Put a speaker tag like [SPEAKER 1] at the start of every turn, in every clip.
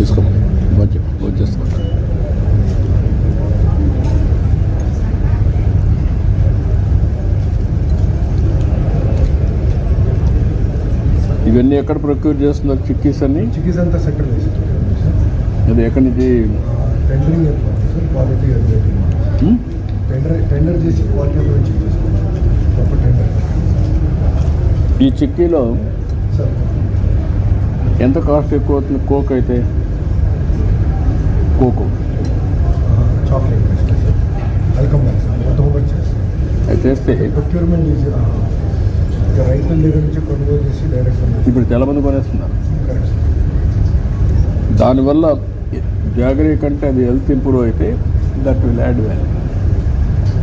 [SPEAKER 1] తీసుకో మంచి వచ్చేసుకుంటా ఇవన్నీ ఎక్కడ ప్రొక్యూర్ చేస్తున్నారు? చిక్కీస్ అన్ని
[SPEAKER 2] చిక్కీస్ అంతా సెంట్రల్
[SPEAKER 1] అది ఎక్కడి నుంచి?
[SPEAKER 2] Tendering quality? టెండర్ టెండర్ చేసి క్వాలిటీ టెండర్
[SPEAKER 1] ఈ చిక్కీలో ఎంత కాస్ట్ ఎక్కువ అవుతుంది? కోక్ అయితే? కోకో.
[SPEAKER 2] చాక్లెట్ వెల్కమ్ చేస్తాం ప్రొక్యూర్మెంట్ రైతుల దగ్గర నుంచి కొనుగోలు చేసి డైరెక్ట్
[SPEAKER 1] ఇప్పుడు చాలా మంది కొనేస్తున్నారు దానివల్ల జాగరీ కంటే అది హెల్త్ ఇంప్రూవ్ అయితే that will add value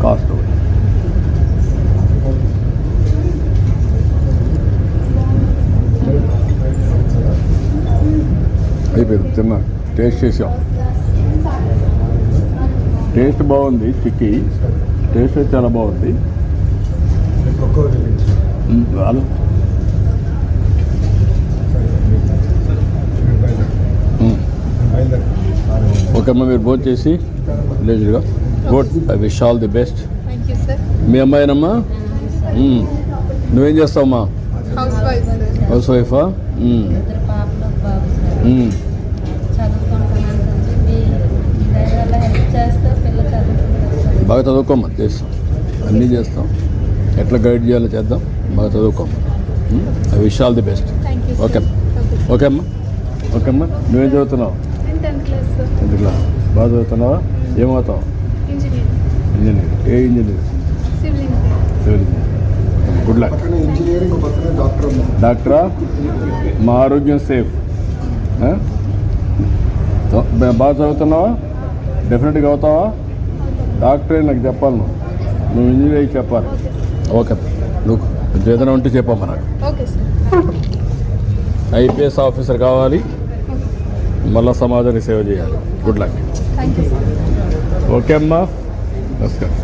[SPEAKER 1] cost అయిపోయింది. తిన్నా. టేస్ట్ చేసాం. టేస్ట్ బాగుంది చిక్కీ. టేస్ట్ అయితే చాలా బాగుంది. వాళ్ళు ఉమ్. ఓకే అమ్మ మీరు భోజనం చేసి లేజుగా good I wish all the best. మీ అమ్మాయినమ్మా? మ్మ్. నువ్వేం చేస్తావమ్మా?
[SPEAKER 3] హౌస్ వైఫ్
[SPEAKER 1] బాగా చదువుకోమ్మా చేస్తాం. అన్నీ చేస్తాం. ఎట్లా గైడ్ చేయాలో చేద్దాం. బాగా చదువుకోమ్మా. I wish all the best okay okay అమ్మా. ఓకే అమ్మా. నువ్వేం చదువుతున్నావు?
[SPEAKER 3] టెన్త్ క్లాస్
[SPEAKER 1] ఎందుకులా బాగా చదువుతున్నావా? ఏమవుతావు?
[SPEAKER 3] ఇంజనీర్
[SPEAKER 1] ఇంజనీర్ ఏ engineer
[SPEAKER 3] civil engineer
[SPEAKER 1] good luck
[SPEAKER 2] doctor
[SPEAKER 1] మా ఆరోగ్యం సేఫ్ బా- బాగా చదువుతున్నావా? డెఫినెట్గా అవుతావా? డాక్టరే నాకు చెప్పాలి నువ్వు. నువ్వు ఇంజనీర్ అయ్యి చెప్పాలి. ఓకే నువ్వు కొంచెం ఏదైనా ఉంటే చెప్పమ్మా నాకు.
[SPEAKER 3] Okay sir.
[SPEAKER 1] ఐపీఎస్ ఆఫీసర్ కావాలి. మళ్ళా సమాజానికి సేవ చేయాలి. Good luck.
[SPEAKER 3] Thank you sir.
[SPEAKER 1] Okay అమ్మా. నమస్కారం.